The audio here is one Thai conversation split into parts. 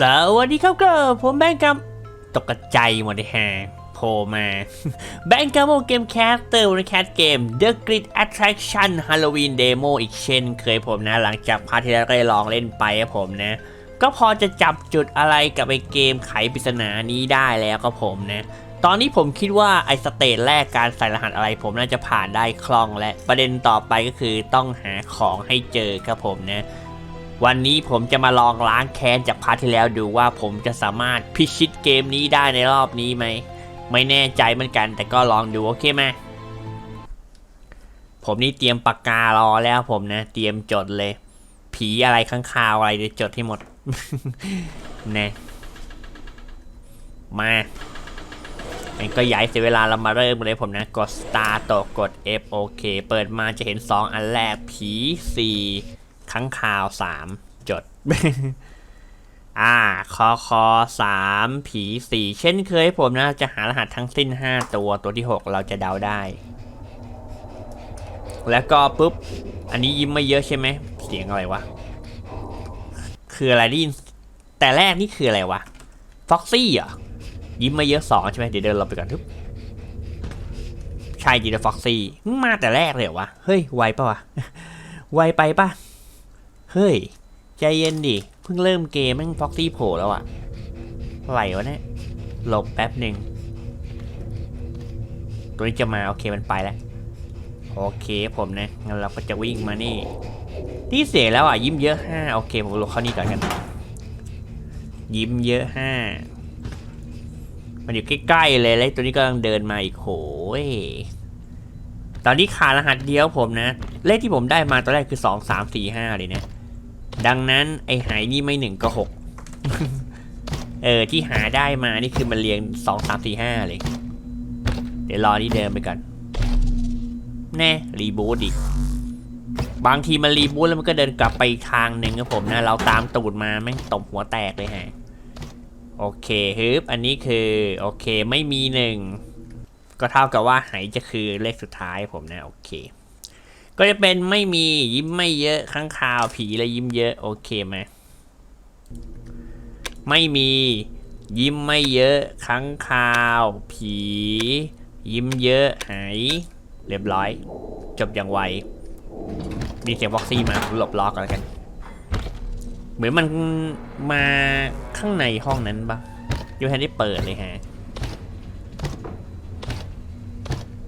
สวัสดีครับก็ผมแบงค์กับตกใจหมดเลยฮะโผล่มาแบงค์กับโมเกมแคสเตอร์ในแคสเกม The Grid Attraction Halloween Demo อีกเช่นเคยผมนะ หลังจากพาร์ทที่แล้วได้ลองเล่นไปครับผมนะ ก็พอจะจับจุดอะไรกับไอเกมไขปริศนานี้ได้แล้วก็ผมนะ ตอนนี้ผมคิดว่าไอสเตจแรกการใส่รหัสอะไรผมน่าจะผ่านได้คล่องและประเด็นต่อไปก็คือต้องหาของให้เจอครับผมนะ วันนี้ผมจะมาลองล้างแค้นจากพาร์ทที่แล้วดูว่าผมจะสามารถพิชิตเกมนี้ได้ในรอบนี้ไหม ไม่แน่ใจเหมือนกันแต่ก็ลองดูโอเคไหมผมนี่เตรียมปากการอแล้วผมนะ เตรียมจดเลย ผีอะไรข้างคาวอะไรเดี๋ยวจดให้หมดนะมามันก็ย้ายเสียเวลาเรามาเริ่มเลยผมนะ กด start ต่อกด F โอเค เปิดมาจะเห็น 2 อันแรกผี4 ข้างคาว3จด อ่า คอคอสามผีสี่เช่นเคยผมนะ จะหารหัสทั้งสิ้น5ตัวตัวที่6เราจะเดาได้ แล้วก็ปุ๊บ อันนี้ยิ้มไม่เยอะใช่ไหม เสียงอะไรวะ คืออะไรได้ยินแต่แรกนี่คืออะไรวะ ฟ็อกซี่เหรอ ยิ้มมาเยอะสองใช่ไหมเดี๋ยวเดินเราไปก่อนทุบใช่จีนฟ็อกซี่ มาแต่แรกเลยเหรอวะ เฮ้ย ไวปะวะ ไวไปปะ เฮ้ย ใจเย็นดิ เพิ่งเริ่มเกมแม่งฟ็อกซี่โผล่แล้วอะไหลวะเนี่ยหลบแป๊บหนึ่ง ตัวนี้จะมา โอเคมันไปแล้ว โอเคผมนะ งั้นเราก็จะวิ่งมานี่ ที่เสียแล้วอะ ยิ้มเยอะห้าโอเค ผมลงเข้านี่ก่อนกัน ยิ้มเยอะห้ามันอยู่ใกล้ๆเลยแล้วตัวนี้กำลังเดินมาอีกโหยตอนนี้ขาดรหัสเดียวผมนะ เลขที่ผมได้มาตอนแรกคือสองสามสี่ห้าเลยนะ ดังนั้นไอ้หายนี่ไม่หนึ่งก็หกเออที่หาได้มานี่คือมันเรียงสองสามสี่ห้าเลย เดี๋ยวรอนี่เดินไปก่อน แน่รีบูตอีกบางทีมันรีบูตแล้วมันก็เดินกลับไปอีกทางหนึ่งครับผมนะ เราตามตูดมาแม่งตบหัวแตกเลยฮะโอเคฮึบอันนี้คือโอเคไม่มีหนึ่งก็เท่ากับว่าหายจะคือเลขสุดท้ายผมนะ โอเค ก็จะเป็นไม่มียิ้มไม่เยอะข้างคาวผีและยิ้มเยอะ โอเคไหมไม่มียิ้มไม่เยอะข้างคาว ผี ยิ้มเยอะหายเรียบร้อย จบอย่างไวมีเสียงบ็อกซี่มาหลบล้อกันแล้วกัน เหมือนมันมาข้างในห้องนั้นปะยูแทนได้เปิดเลยฮะ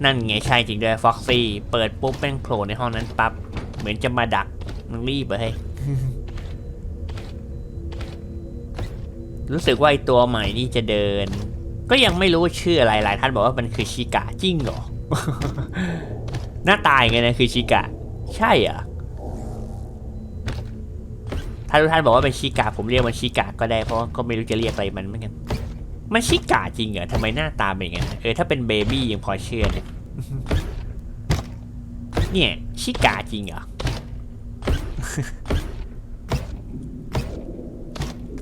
นั่นไงใช่จริงด้วยฟ็อกซี่เปิดปุ๊บแม่งโผล่ในห้องนั้นปั๊บเหมือนจะมาดักมันรีบเลยรู้สึกว่าไอตัวใหม่นี่จะเดิน ก็ยังไม่รู้ชื่ออะไรหลายท่านบอกว่ามันคือชิกะจริงเหรอ หน้าตายไงนะคือชิกะ ใช่อะถ้าทุกท่านบอกว่าเป็นชิกาผมเรียกมันชิกาก็ได้เพราะว่าก็ไม่รู้จะเรียกอะไรมันเหมือนกัน มันชิกาจริงเหรอทำไมหน้าตาเป็นอย่างนั้นเออถ้าเป็นเบบี้ยังพอเชื่อเนี่ยเนี่ยชิกาจริงเหรอ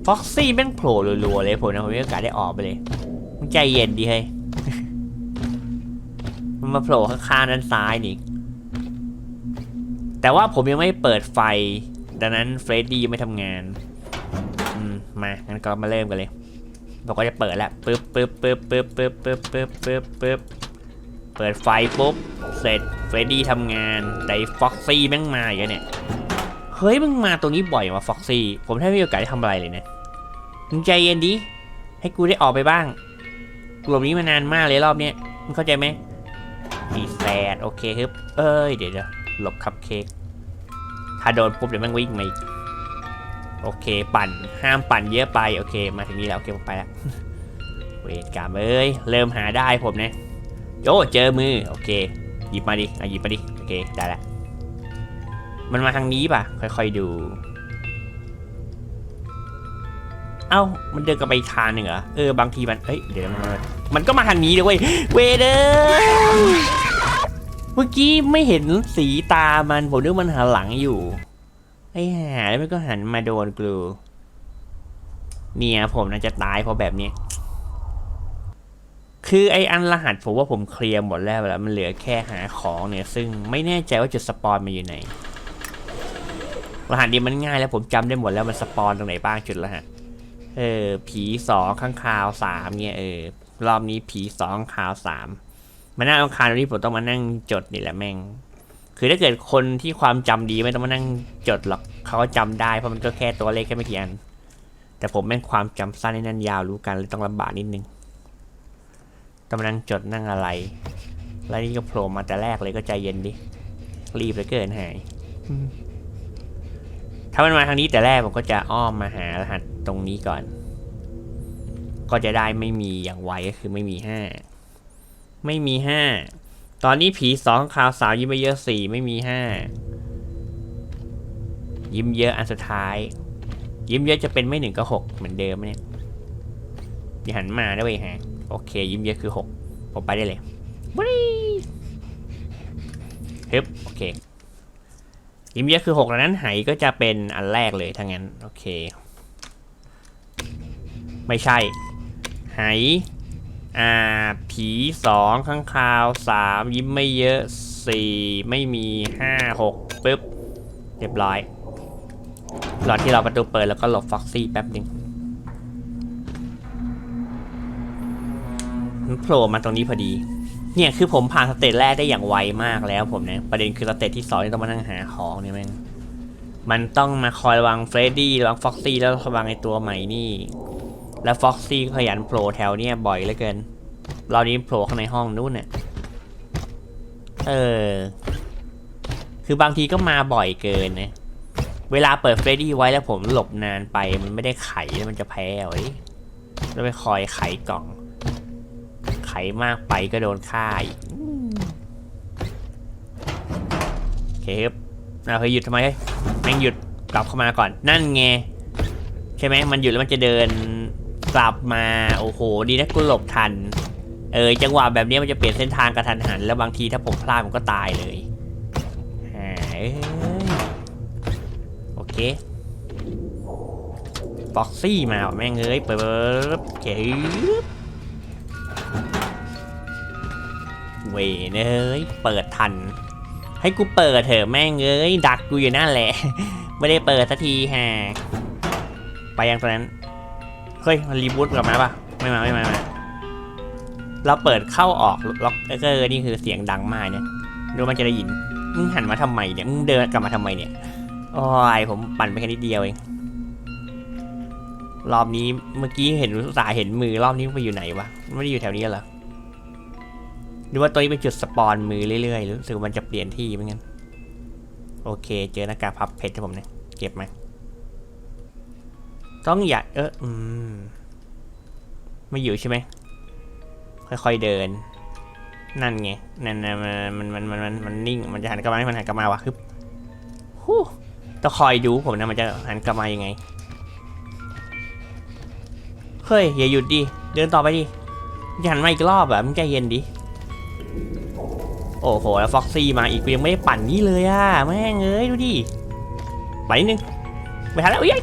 ฟ็อกซี่แม่งโผล่รัวๆเลยผมนะผมมีโอกาสได้ออกไปเลยมึงใจเย็นดีเฮ้ยมันมาโผล่ข้างๆด้านซ้ายนี่ แต่ว่าผมยังไม่เปิดไฟ ดังนั้นเฟรดดี้ยังไม่ทำงาน อืม มางั้นก็มาเริ่มกันเลย เราก็จะเปิดแล้วปึ๊บปึ๊บปึ๊บปึ๊บปึ๊บปึ๊บปึ๊บปึ๊บปึ๊บเปิดไฟปุ๊บ เสร็จเฟรดดี้ทำงานแต่ฟ็อกซี่แม่งมาอยู่เนี่ย เฮ้ยมึงมาตรงนี้บ่อยว่ะฟ็อกซี่ ผมแทบไม่มีโอกาสได้ทำอะไรเลยนะมึงใจเย็นดิ ให้กูได้ออกไปบ้างกลุ่มนี้มานานมากเลยรอบเนี้ยมึงเข้าใจไหมดีแซดโอเคฮึบเอ้ยเดี๋ยวเดี๋ยวหลบคัพเค้กถ้าโดนปุ๊บเดี๋ยวแมันวิ่งมาอีก โอเคปั่นห้ามปั่นเยอะไปโอเคมาถึงนี้แล้วโอเคผมไปแล้วเวทกรรมเอ้ยเริ่มหาได้ผมนะโอ้เจอมือโอเคหยิบมาดิอะหยิบมาดิโอเคได้ล้วมันมาทางนี้ป่ะ ค่อยๆดู เอ้ามันเดินกับไปทางหนึ่งเหรอเออบางทีมันเอ้ยเดี๋ยวมันมามันก็มาทางนี้เลยเว้ยเวเดอร์เมื่อกี้ไม่เห็นสีตามันผมนึกมันหันหลังอยู่ ไอ้หาแล้วมันก็หันมาโดนกลูเนี่ยผมน่าจะตายเพราะแบบนี้ คือไออันรหัสผมว่าผมเคลียร์หมดแล้วแล้วมันเหลือแค่หาของเนี่ย ซึ่งไม่แน่ใจว่าจุดสปอนมันอยู่ไหน รหัสนี้มันง่ายแล้วผมจำได้หมดแล้วมันสปอนตรงไหนบ้างจุดรหัสเออ ผีสองข้างคาวสามเนี่ยเออรอบนี้ผีสองข้างคาวสามมานั่งเอาคารนี้ผมต้องมานั่งจดนี่แหละแม่ง คือถ้าเกิดคนที่ความจำดีไม่ต้องมานั่งจดหรอกเขาก็จำได้เพราะมันก็แค่ตัวเลขแค่ไม่กี่อัน แต่ผมแม่งความจำสั้นในนั้นยาวรู้กันเลยต้องลำบากนิดนึงต้องมานั่งจดนั่งอะไร แล้วนี่ก็โผล่มาแต่แรกเลยก็ใจเย็นดิ รีบเลยเกินหาย ถ้ามันมาทางนี้แต่แรกผมก็จะอ้อมมาหารหัสตรงนี้ก่อน ก็จะได้ไม่มีอย่างไวก็คือไม่มีห้า ไม่มีห้า ตอนนี้ผีสองข่าวสาวยิ้มไม่เยอะสี่ไม่มีห้ายิ้มเยอะอันสุดท้าย ยิ้มเยอะจะเป็นไม่หนึ่งก็หกเหมือนเดิมเนี่ยอย่าหันมาได้เว้ยฮะโอเค ยิ้มเยอะคือหกผมไปได้เลยบรีฮึบโอเค ยิ้มเยอะคือหกแล้วนั้นไหก็จะเป็นอันแรกเลยถ้างั้น โอเค ไม่ใช่ ไห อ่า ผีสองข้างคาวสามยิ้มไม่เยอะสี่ไม่มีห้าหกปึ๊บ เรียบร้อยรอที่เราประตูเปิดแล้วก็หลบฟ็อกซี่แป๊บหนึ่งมันโผล่มาตรงนี้พอดี เนี่ยคือผมผ่านสเตจแรกได้อย่างไวมากแล้วผมเนี่ย ประเด็นคือสเตจที่สองที่ต้องมานั่งหาของเนี่ยแม่งมันต้องมาคอยระวังเฟรดดี้ระวังฟ็อกซี่แล้วระวังไอตัวใหม่นี่ แล้วฟ็อกซี่ขยันโผล่แถวเนี่ยบ่อยเหลือเกิน เรานี้โผล่ข้างในห้องนู้นเนี่ยเออ คือบางทีก็มาบ่อยเกินนะ เวลาเปิดเฟรดดี้ไว้แล้วผมหลบนานไป มันไม่ได้ไขแล้วมันจะแพ้เอ้ยแล้วไปคอยไขกล่อง ไขมากไปก็โดนฆ่าอีกโอเคครับเราเคยหยุดทำไมแม่งหยุดกลับเข้ามาก่อน นั่นไงใช่ไหมมันหยุดแล้วมันจะเดิน กลับมาโอ้โห ดีนะกูหลบทัน เออจังหวะแบบนี้มันจะเปลี่ยนเส้นทางกระทันหัน แล้วบางทีถ้าผมพลาดผมก็ตายเลยโอเคฟ็อกซี่มาแม่งเอ้ยเปิดเก๋เวเอ้ยเปิดทัน ให้กูเปิดเถอะแม่งเอ้ยดักกูอยู่นั่นแหละ ไม่ได้เปิดสักทีฮะไปยังตอนนั้น เฮ้ย มันรีบูตกลับมาปะไม่มาไม่มาไม่มาเราเปิดเข้าออกล็อกเกอร์นี่คือเสียงดังมากเนี่ยดูมันจะได้ยินมึงหันมาทำไมเนี่ยมึงเดินกลับมาทำไมเนี่ยโอ้ยผมปั่นไปแค่นิดเดียวเองรอบนี้เมื่อกี้เห็นอุตสาเห็นมือรอบนี้ไปอยู่ไหนวะไม่ได้อยู่แถวนี้เหรอหรือว่าตัวนี้เป็นจุดสปอนมือเรื่อยๆรู้สึกว่ามันจะเปลี่ยนที่เหมือนกันโอเค เจอหน้ากากพับเพชรให้ผมเนี่ยเก็บมา ต้องอย่าเอออืมไม่อยู่ใช่ไหมค่อยๆเดิน นั่นไงนั่นนมันมันมันมันมันนิ่งมันจะหันกลับมาให้มันหันกลับมาวะฮึบฮู้ต้องคอยดูผมนะมันจะหันกลับมายังไงเฮ้ยอย่าหยุดดิเดินต่อไปดิมันจะหันมาอีกรอบอะมึงใจเย็นดิโอ้โหแล้วฟ็อกซี่มาอีกกูยังไม่ได้ปั่นนี่เลยอะแม่งเอ้ยดูดิไปนิดนึงไปทันแล้วอุ้ย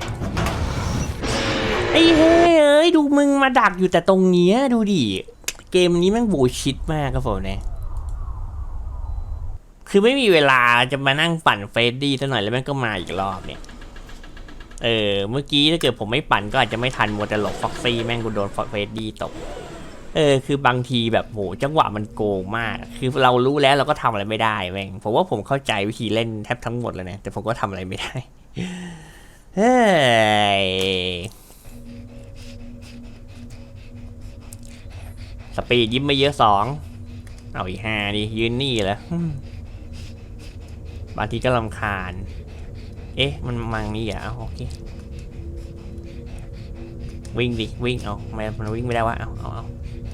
ไอ้เฮ้ยเอ้ยดูมึงมาดักอยู่แต่ตรงเนี้ยดูดิ เกมนี้แม่งบูชิดมากครับผมเนี่ยคือไม่มีเวลาจะมานั่งปั่นเฟรดดี้ซะหน่อยแล้วแม่งก็มาอีกรอบเนี่ย เออ เมื่อกี้ถ้าเกิดผมไม่ปั่นก็อาจจะไม่ทันมัวแต่หลบฟ็อกซี่แม่งกูโดนเฟรดดี้ตก เออ คือบางทีแบบโหจังหวะมันโกงมาก คือเรารู้แล้วเราก็ทำอะไรไม่ได้แม่งผมว่าผมเข้าใจวิธีเล่นแทบทั้งหมดแล้วนะแต่ผมก็ทำอะไรไม่ได้ เฮ้ย สปีดยิ้มไม่เยอะสองเอาอีห้าดิยืนนี่เหรออืมบางทีก็ลำคาญ เอ๊ะ มันมังนี่เหรอเอาโอเค วิ่งดิ วิ่งเอาทำไมมันวิ่งไม่ได้วะเอาเอาเอา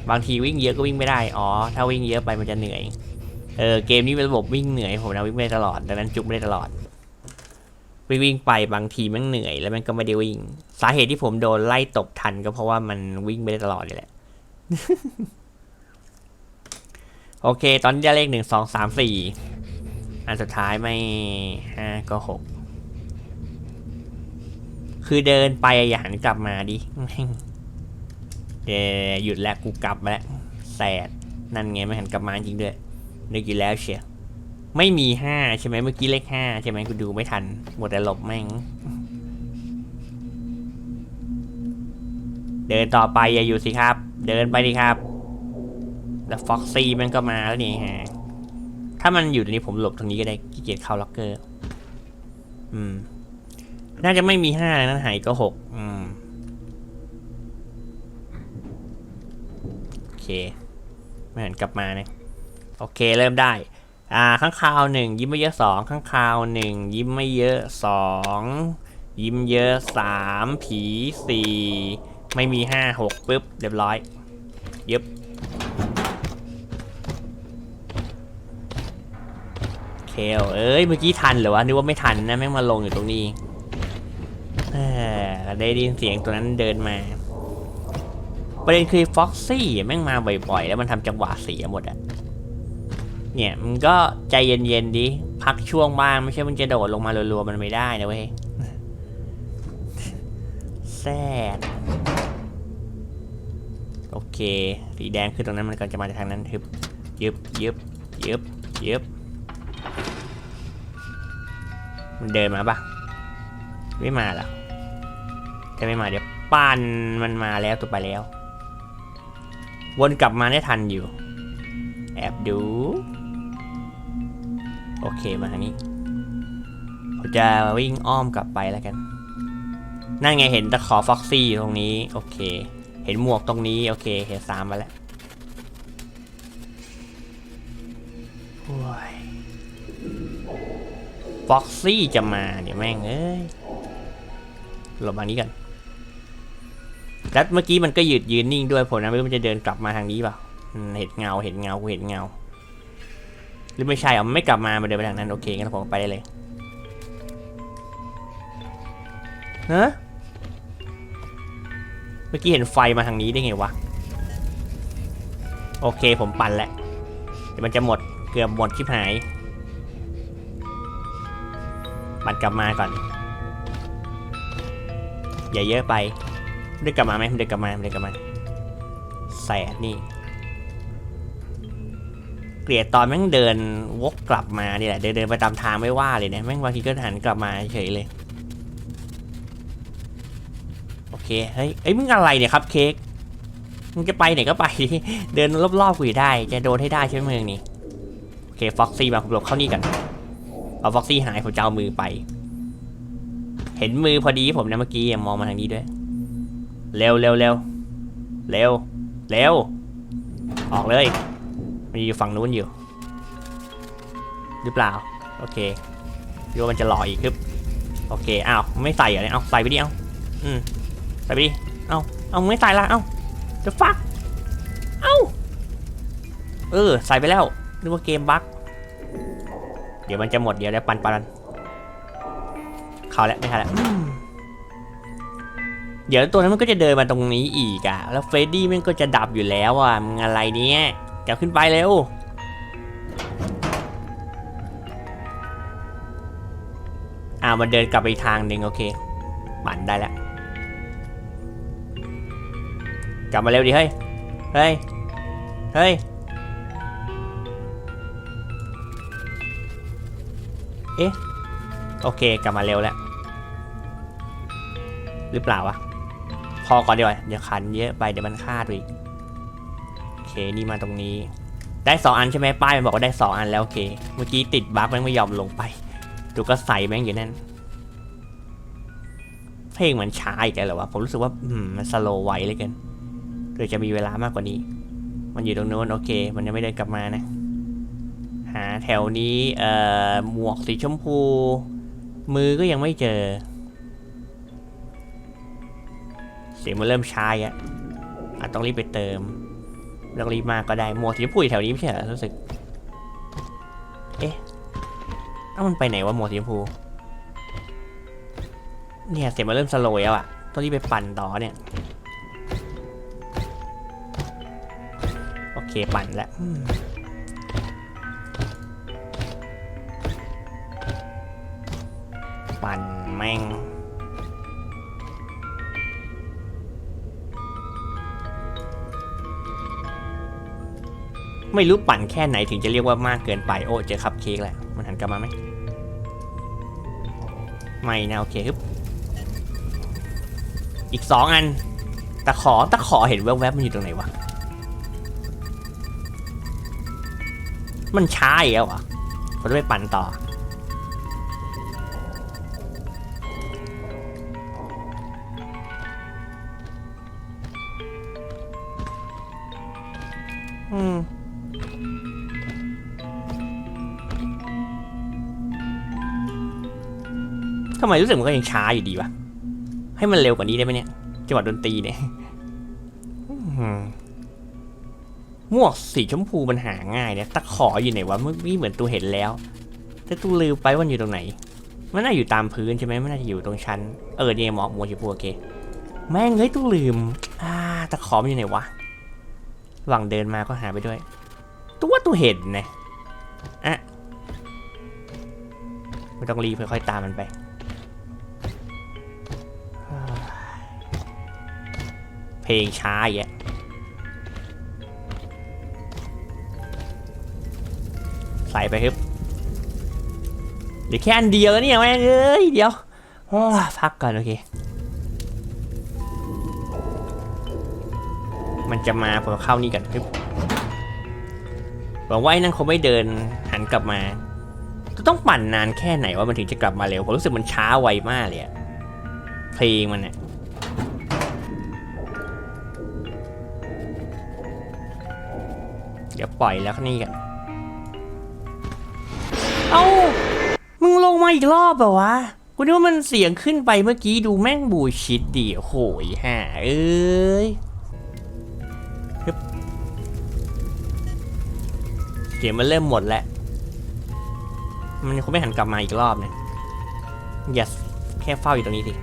บางทีวิ่งเยอะก็วิ่งไม่ได้ อ๋อ ถ้าวิ่งเยอะไปมันจะเหนื่อย เออ เกมนี้เป็นระบบวิ่งเหนื่อย ผมนะวิ่งไม่ได้ตลอด ดังนั้นจุกไม่ได้ตลอด วิ่งวิ่งไปบางทีมันเหนื่อยแล้วมันก็ไม่ได้วิ่ง สาเหตุที่ผมโดนไล่ตบทันก็เพราะว่ามันวิ่งไม่ได้ตลอดเลยแหละ โอเค ตอนนี้ได้เลขหนึ่งสองสามสี่อันสุดท้ายไม่ห้าก็หกคือเดินไปอย่าหันกลับมาดิเดี๋ยวหยุดแล้วกูกลับแล้วแสดนั่นไงไม่หันกลับมาจริงด้วยนึกอยู่แล้วเชียไม่มีห้าใช่ไหมเมื่อกี้เลขห้าใช่ไหมกูดูไม่ทันหมดแต่หลบแม่ง เดินต่อไปอย่าอยู่สิครับ เดินไปดิครับ แล้วฟ็อกซี่มันก็มาแล้วนี่ฮะ ถ้ามันอยู่ตรงนี้ผมหลบตรงนี้ก็ได้ขี้เกียจเข้าล็อกเกอร์ อืม น่าจะไม่มีห้าแล้วนะหายก็หกอืม โอเค ไม่หันกลับมาเนี่ย โอเคเริ่มได้ อ่า ข้างคาวหนึ่งยิ้มไม่เยอะสองข้างคาวหนึ่งยิ้มไม่เยอะสองยิ้มเยอะสามผีสี่ ไม่มีห้าหกปุ๊บเรียบร้อยยึบเคลเอ้ยเมื่อกี้ทันเหรือวะนึกว่าไม่ทันนะแม่งมาลงอยู่ตรงนี้ได้ยินเสียงตัวนั้นเดินมา ประเด็นคือฟ็อกซี่แม่งมาบ่อยๆ แล้วมันทำจังหวะเสียหมดอะเนี่ยมันก็ใจเย็นๆดิพักช่วงบ้างไม่ใช่มึงจะโดดลงมารัวๆมันไม่ได้นะเว้ย แซดโอเคสีแดงคือตรงนั้นมันก็จะมาจากทางนั้นทึบยึบยึบยึบยึบมันเดินมาปะไม่มาหรอถ้าไม่มาเดี๋ยวปั้นมันมาแล้วตัวไปแล้ว วนกลับมาได้ทันอยู่ แอบดู โอเคมาทางนี้ผมจะวิ่งอ้อมกลับไปแล้วกัน นั่นไงเห็นตะขอฟ็อกซี่ตรงนี้ โอเค เห็นหมวกตรงนี้ โอเคเห็นสามมาแล้วฟ็อกซี่จะมาเดี๋ยวแม่งเอ้ยหลบมานี้กันแล้วเมื่อกี้มันก็ยืดยืนนิ่งด้วยผมนะไม่รู้มันจะเดินกลับมาทางนี้เปล่าเห็นเงาเห็นเงากูเห็นเงา หรือไม่ใช่อะมันไม่กลับมามันเดินไปทางนั้นโอเคงั้นผมไปได้เลยฮะ เมื่อกี้เห็นไฟมาทางนี้ได้ไงวะ โอเคผมปั่นแหล้วเดี๋ยวมันจะหมดเกือบหมดชิบหาย ปั่นกลับมาก่อน อย่าเยอะไปเดินกลับมาไหมมันเดินกลับมามันเดินกลับมาแสดนี่ เกลียดตอนแม่งเดินวกกลับมานี่แหละเดินเดินไปตามทางไม่ว่าเลยนะแม่งบางทีก็หันกลับมาเฉยเลย โอ เคเฮ้ยเอ้ยมึงอะไรเนี่ยครับเค้กมึงจะไปไหนก็ไป เดินรอบๆกูอยู่ได้ จะโดนให้ได้ใช่ไหมมึงนี่โอเคฟ็อกซี่มาผมหลบเข้านี่กันเอาฟ็อกซี่หายผมจะเอามือไป เห็นมือพอดีผมนะเมื่อกี้มองมาทางนี้ด้วย เร็วเร็วเร็วเร็วเร็วออกเลยมันอยู่ฝั่งนู้นอยู่ หรือเปล่า โอเคดูว่ามันจะหล่ออีกครับโอเคอ้าวไม่ใส่เหรอเนี่ยเอาใส่ไปดิเอาอืม ไปดิเอาเอาไม่ใส่ละเอาจะฟักเอาเออ ใส่ไปแล้วนึกว่าเกมบั๊กเดี๋ยวมันจะหมดเดี๋ยวแล้วปันปันเขาแล้วไม่ทันแล้วเดี๋ยวตัวนั้นมันก็จะเดินมาตรงนี้อีกอะแล้วเฟรดดี้มันก็จะดับอยู่แล้วอะมึงอะไรเนี้ยกลับขึ้นไปเร็วอ่ามันเดินกลับไปทางหนึ่งโอเคปั่นได้แล้ว กลับมาเร็วดิเฮ้ย เฮ้ย เฮ้ย เอ๊ะ โอเค กลับมาเร็วแล้ว หรือเปล่าวะ พอก่อนดีกว่า เดี๋ยวขันเยอะไปเดี๋ยวมันคาดไปอีก โอเค นี่มาตรงนี้ ได้สองอันใช่ไหมป้ายมันบอกว่าได้สองอันแล้วโอเค เมื่อกี้ติดบั๊กแม่งไม่ยอมลงไปดูก็ใส่แม่งอยู่นั่นเพลงมันช้าอีกแล้วเหรอวะ ผมรู้สึกว่าอืมมันสโลว์ไวเลยเกิน โดยจะมีเวลามากกว่านี้ มันอยู่ตรงโน้นโอเค มันยังไม่เดินกลับมานะ หาแถวนี้เอ่อหมวกสีชมพู มือก็ยังไม่เจอ เสียงมันเริ่มช้าอะอาจต้องรีบไปเติมไม่ต้องรีบมากก็ได้หมวกสีชมพูแถวนี้ไม่ใช่เหรอรู้สึก เอ๊ะเอ้ามันไปไหนวะหมวกสีชมพูเนี่ยเสียงมันเริ่มสโลว์แล้วอะต้องรีบไปปั่นต่อเนี่ย เคปั่นแล้วอืมปั่นแม่งไม่รู้ปั่นแค่ไหนถึงจะเรียกว่ามากเกินไปโอ้เจอคัพเค้กแล้วมันหันกลับมาไหมไม่นะโอเคฮึบอีกสองอันแตะขอตะขอเห็นแวบๆมันอยู่ตรงไหนวะ มันช้าอีกแล้วเหรอผมต้องไปปั่นต่อ อืมทำไมรู้สึกมันก็ยังช้าอยู่ดีวะ ให้มันเร็วกว่านี้ได้ไหมเนี่ยจังหวะดนตรีเนี่ย หมวกสีชมพูมันหาง่ายเนี่ยตะขออยู่ไหนวะเมื่อกี้เหมือนตูเห็นแล้ว แต่ตูลืมไปวันอยู่ตรงไหน มันน่าอยู่ตามพื้นใช่ไหมมันน่าจะอยู่ตรงชั้นเออเนี่ยหมอกหมวกชมพูโอเคแม่งเฮ้ยตูลืมอ่าตะขอมันอยู่ไหนวะหว่างเดินมาก็หาไปด้วยตัวว่าตูเห็นนะอะไม่ต้องรีบค่อยๆตามมันไปเพลงช้าอย่า ส่ไปครับเดี๋ยวแค่อันเดียวเนี่ยแม่งเอ้ยเดี๋ยวพักก่อนโอเค มันจะมาผมเข้านี่ก่อนครับหวังว่าไอ้นั่นคงไม่เดินหันกลับมาจะต้องปั่นนานแค่ไหนว่ามันถึงจะกลับมาเร็วผมรู้สึกมันช้าไวมากเลยอะเพลงมันเนี่ยเดี๋ยวปล่อยแล้วนี่กัน งมาอีกรอบเหรอวะกูนึกว่ามันเสียงขึ้นไปเมื่อกี้ดูแม่งบูชิดดิโอ้โหยห่าเอ้ยเสียมันเริ่มหมดแล้ว มันคงไม่หันกลับมาอีกรอบเนี่ยอย่าแค่เฝ้าอยู่ตรงนี้สิ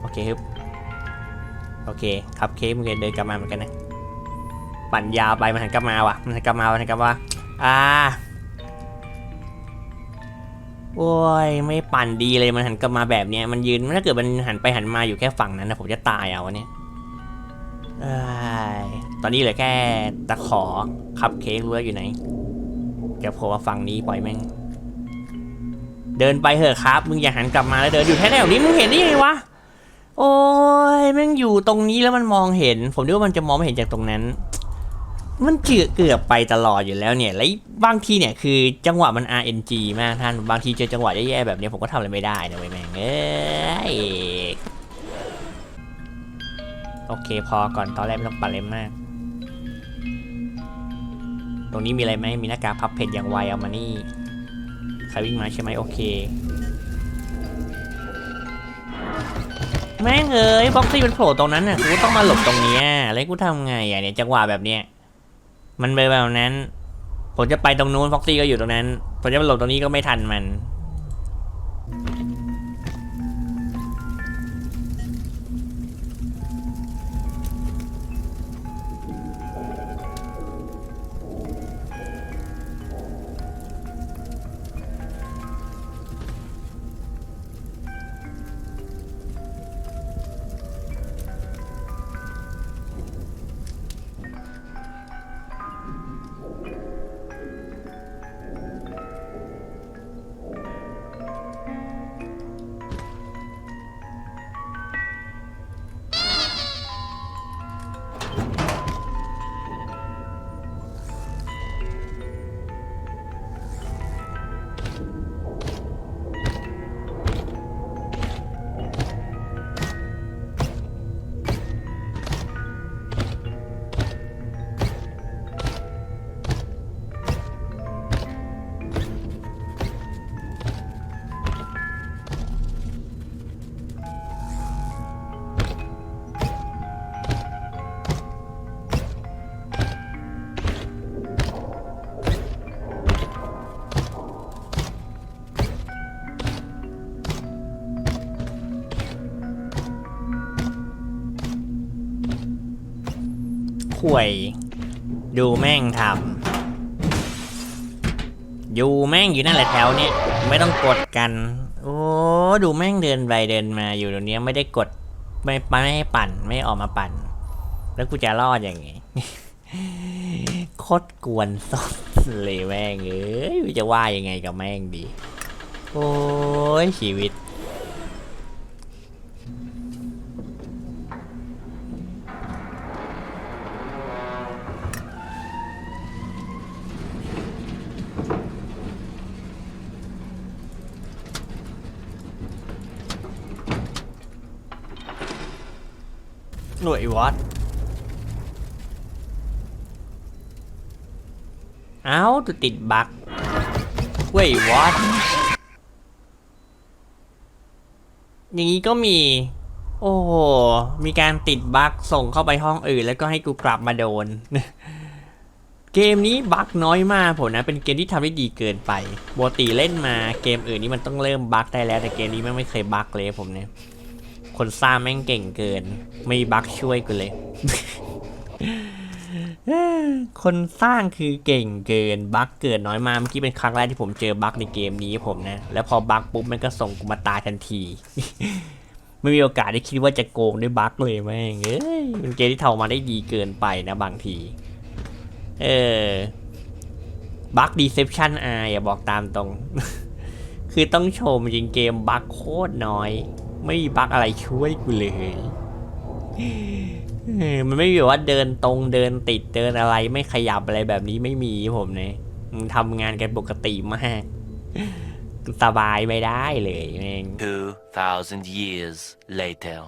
โอเคครับโอเคครับเคมึงเดินกลับมาเหมือนกันนะ ปั่นยาไปมันหันกลับมาว่ะมันหันกลับมามันหันกลับมาอ่า โอ้ยไม่ปั่นดีเลยมันหันกลับมาแบบเนี้ยมันยืนถ้าเกิดมันหันไปหันมาอยู่แค่ฝั่งนั้นนะผมจะตายเอาวันนี้เอ้ยตอนนี้เหลือแค่ตะขอคัพเค้กรู้แล้วอยู่ไหนเดี๋ยวผมมาฝั่งนี้ปล่อยแม่ง เดินไปเถอะครับ มึงอย่าหันกลับมาแล้วเดินอยู่แค่แถวนี้มึงเห็นได้ไงวะโอ้ยแม่งอยู่ตรงนี้แล้วมันมองเห็น ผมนึกว่ามันจะมองไม่เห็นจากตรงนั้น มันเจือเกือบไปตลอดอยู่แล้วเนี่ย แล้วบางทีเนี่ยคือจังหวะมัน RNG มากท่าน บางทีเจอจังหวะแย่ๆแบบนี้ผมก็ทำอะไรไม่ได้นะเว้ยแม่งเอ้ยโอเคพอก่อนตอนแรกไม่ต้องปั่นเลยมาก ตรงนี้มีอะไรไหมมีหน้ากากพับเพจอย่างไวเอามานี่ ใครวิ่งมาใช่ไหมโอเค แม่งเอ้ยบ็อกซี่มันโผล่ตรงนั้นน่ะกูต้องมาหลบตรงนี้แล้วกูทำไงอะเนี่ยจังหวะแบบเนี้ย มันไปแบบนั้น ผมจะไปตรงนู้นฟ็อกซี่ก็อยู่ตรงนั้น ผมจะไปหลบตรงนี้ก็ไม่ทันมัน ข่วย ดูแม่งทำอยู่แม่งอยู่นั่นแหละแถวเนี้ยไม่ต้องกดกัน โอ้ดูแม่งเดินไปเดินมาอยู่ตรงนี้ไม่ได้กดไม่ไม่ให้ปั่นไม่ออกมาปั่น แล้วกูจะรอดยังไงโคตรกวนสเลยแม่งเอ้ยจะว่ายังไงกับแม่งดี โอ้ยชีวิต เอ้าตัวติดบั๊กเว้ยวัดอย่างนี้ก็มี โอ้โห มีการติดบั๊กส่งเข้าไปห้องอื่น แล้วก็ให้กูกลับมาโดน เกมนี้บั๊กน้อยมากผมนะ เป็นเกมที่ทำได้ดีเกินไปปกติเล่นมาเกมอื่นนี่มันต้องเริ่มบั๊กได้แล้ว แต่เกมนี้แม่ไม่เคยบั๊กเลยผมเนี่ย คนสร้างแม่งเก่งเกิน ไม่บั๊กช่วยกูเลย คนสร้างคือเก่งเกินบั๊กเกิดน้อยมากเมื่อกี้เป็นครั้งแรกที่ผมเจอบั๊กในเกมนี้ผมนะ แล้วพอบั๊กปุ๊บมันก็ส่งกูมาตายทันที ไม่มีโอกาสได้คิดว่าจะโกงด้วยบั๊กเลยแม่งเอ้ยเป็นเกมที่เทำออกมาได้ดีเกินไปนะบางที เออบั๊กดีเซปชันอาอย่าบอกตามตรง คือต้องชมจริงเกมบั๊กโคตรน้อย ไม่มีบั๊กอะไรช่วยกูเลย มันไม่มีแบบว่าเดินตรงเดินติดเดินอะไรไม่ขยับอะไรแบบนี้ไม่มีผมเนี่ยมันทำงานกันปกติมาก สบายไม่ได้เลยแม่ง 2,000 years later.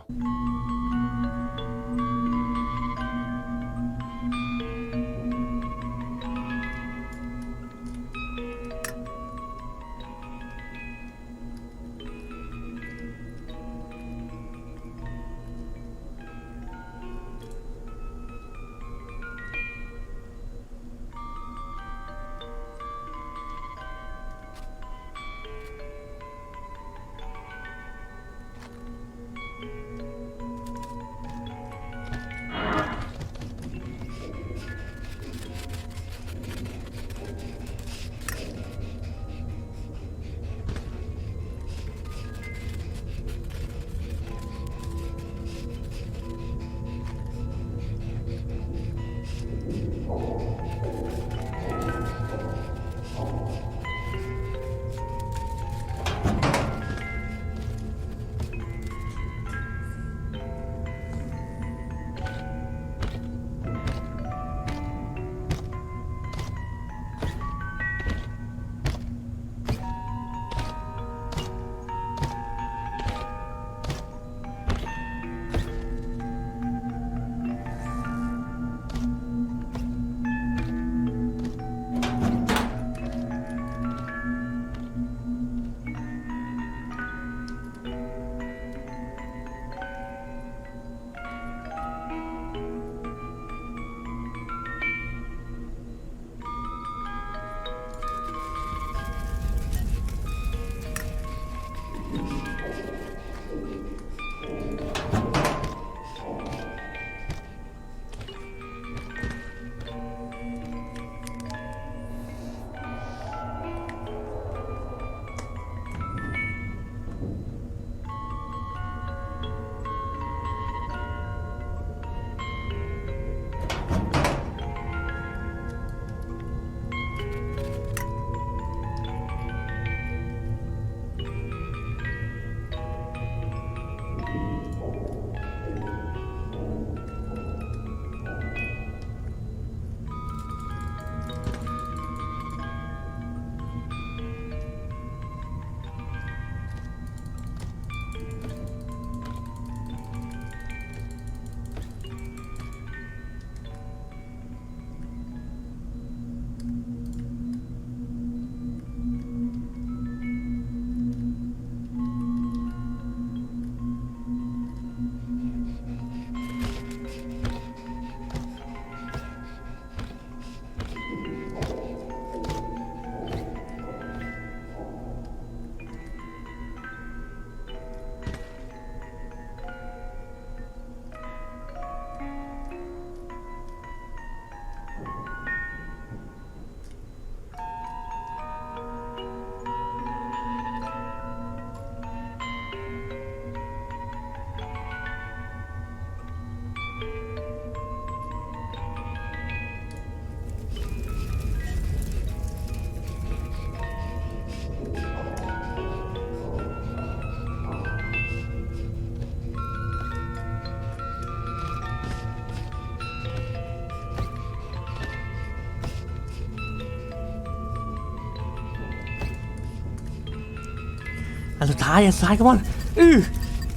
สุดท้ายอันสุดท้ายกันอลอือ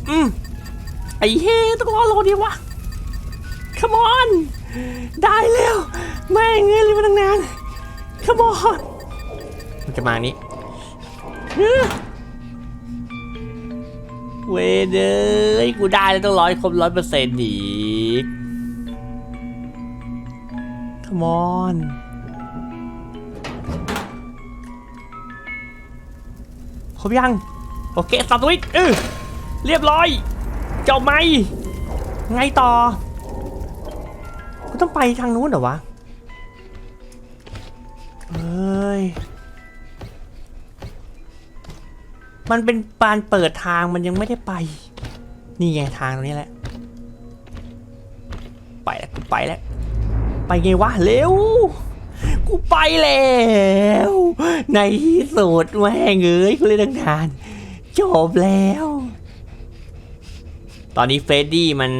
อืมไอ้เฮ้ต้องรอโลดีวะ come on ได้แล้วแม่งเอ้ยรีบมาตั้งนาน come on มันจะมานี้เฮ้ยเวเดยกูได้แล้วต้องร้อยครบร้อยเปอร์เซ็นต์อีก come on ครบยัง โอเคสตาร์ทวิกเออเรียบร้อยจบไหมไงต่อกูต้องไปทางนู้นเหรอวะเฮ้ยมันเป็นปานเปิดทางมันยังไม่ได้ไป นี่ไงทางตรงนี้แหละ ไปแล้วกูไปแล้ว ไปไงวะเร็ว กูไปแล้ว ในที่สุดแม่งเอ้ยกูเล่นงนาน จบแล้ว ตอนนี้เฟรดดี้มัน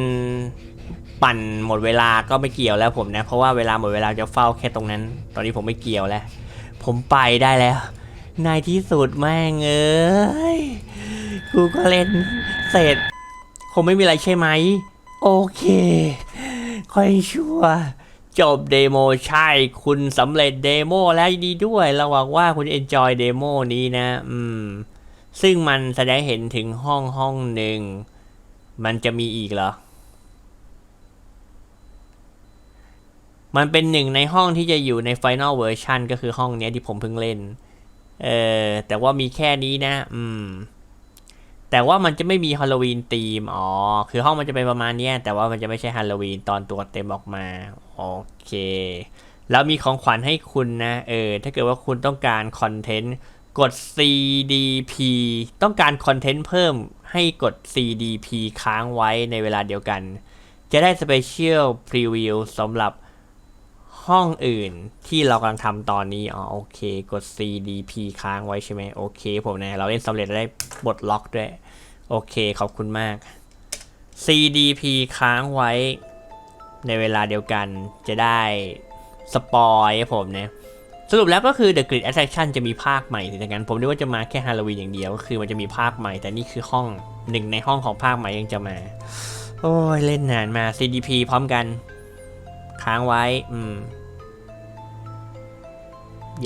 ปั่นหมดเวลาก็ไม่เกี่ยวแล้วผมนะ เพราะว่าเวลาหมดเวลาจะเฝ้าแค่ตรงนั้น ตอนนี้ผมไม่เกี่ยวแล้ว ผมไปได้แล้ว ในที่สุดแม่งเอ้ย กูก็เล่นเสร็จ คงไม่มีอะไรใช่ไหม โอเค ค่อยชั่วจบเดโมใช่ คุณสำเร็จเดโมแล้วดีด้วยเราหวังว่าคุณเอนจอยเดโมนี้นะ อืม ซึ่งมันแสดงเห็นถึงห้องห้องหนึ่ง มันจะมีอีกเหรอ มันเป็นหนึ่งในห้องที่จะอยู่ใน Final Version ก็คือห้องเนี้ยที่ผมเพิ่งเล่น เออ แต่ว่ามีแค่นี้นะ อืม แต่ว่ามันจะไม่มีฮาโลวีนธีม อ๋อ คือห้องมันจะเป็นประมาณนี้แต่ว่ามันจะไม่ใช่ฮาโลวีนตอนตัวเต็มออกมา โอเค แล้วมีของขวัญให้คุณนะ เออ ถ้าเกิดว่าคุณต้องการคอนเทนต์ กด CDP ต้องการคอนเทนต์เพิ่มให้กด CDP ค้างไว้ในเวลาเดียวกัน จะได้ Special Preview สำหรับห้องอื่นที่เรากำลังทำตอนนี้ อ๋อโอเค กด CDP ค้างไว้ใช่ไหมโอเค ผมนะ เราเล่นสำเร็จได้บทล็อกด้วย โอเค ขอบคุณมาก CDP ค้างไว้ในเวลาเดียวกันจะได้สปอยให้ผมนะ สรุปแล้วก็คือ The Grid Attraction จะมีภาคใหม่ถึงอย่างนั้นผมนึกว่าจะมาแค่ฮาโลวีนอย่างเดียวก็คือมันจะมีภาคใหม่ แต่นี่คือห้องหนึ่งในห้องของภาคใหม่ยังจะมา โอ้ย เล่นนานมา CDP พร้อมกัน ค้างไว้ อืม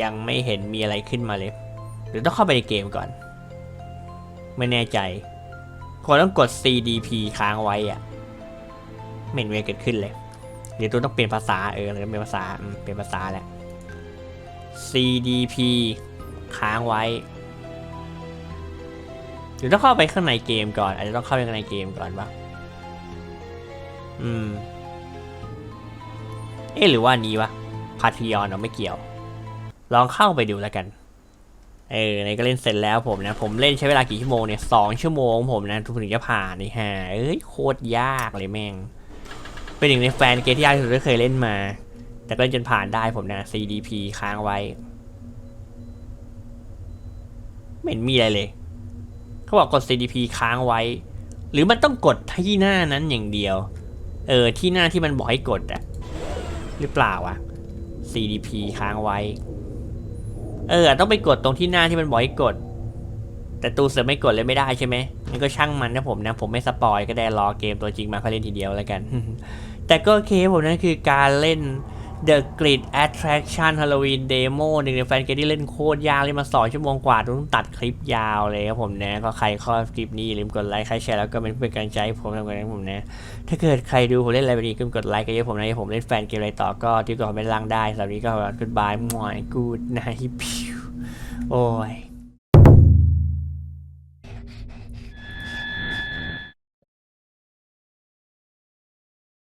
ยังไม่เห็นมีอะไรขึ้นมาเลยเดี๋ยวต้องเข้าไปในเกมก่อน ไม่แน่ใจคนต้องกด CDP ค้างไว้อะไม่เห็นมีอะไรเกิดขึ้นเลย เดี๋ยวตัวต้องเปลี่ยนภาษาเออแล้วเป็นภาษาเปลี่ยนภาษาแหละ CDP ค้างไว้เดี๋ยวต้องเข้าไปข้างในเกมก่อน อาจจะต้องเข้าไปข้างในเกมก่อนปะอืม เอ๊ะหรือว่านี้วะพาทิยอนเราไม่เกี่ยว ลองเข้าไปดูแล้วกัน เออในก็เล่นเสร็จแล้วผมนะ ผมเล่นใช้เวลากี่ชั่วโมงเนี่ยสองชั่วโมงผมนะทุกถึงจะผ่านนี่ฮะเอ้ยโคตรยากเลยแม่ง เป็นหนึ่งในแฟนเกมที่ยากที่สุดที่เคยเล่นมา แต่ก็เล่นจนผ่านได้ผมนะ CDP ค้างไว้ ไม่เห็นมีอะไรเลย เขาบอกกด CDP ค้างไว้ หรือมันต้องกดที่หน้านั้นอย่างเดียว เออ ที่หน้าที่มันบอกให้กดอะหรือเปล่าวะ CDP ค้างไว้ เออ ต้องไปกดตรงที่หน้าที่มันบอกให้กด แต่ตูเสือไม่กดเลยไม่ได้ใช่ไหมมันก็ช่างมันนะผมนะ ผมไม่สปอยก็ได้รอเกมตัวจริงมาค่อยเล่นทีเดียวแล้วกัน แต่ก็โอเคผมนั่นคือการเล่น The Grid Attraction Halloween Demo หนึ่งในแฟนเกมที่เล่นโคตรยากเลยมาสองชั่วโมงกว่าต้องตัดคลิปยาวเลยครับผมนะก็ใครชอบคลิปนี้อย่าลืมกดไลค์ใครแชร์แล้วก็เป็นกำลังใจให้ผมทำกันนะผมนะ ถ้าเกิดใครดูผมเล่นอะไรแบบนี้ก็กดไลค์กันเยอะผมนะให้ผมเล่นแฟนเกมอะไรต่อก็ที่ก่อนเป็นล่างได้สำหรับวันนี้ก็ goodbye มวย good night พิวโอ้ย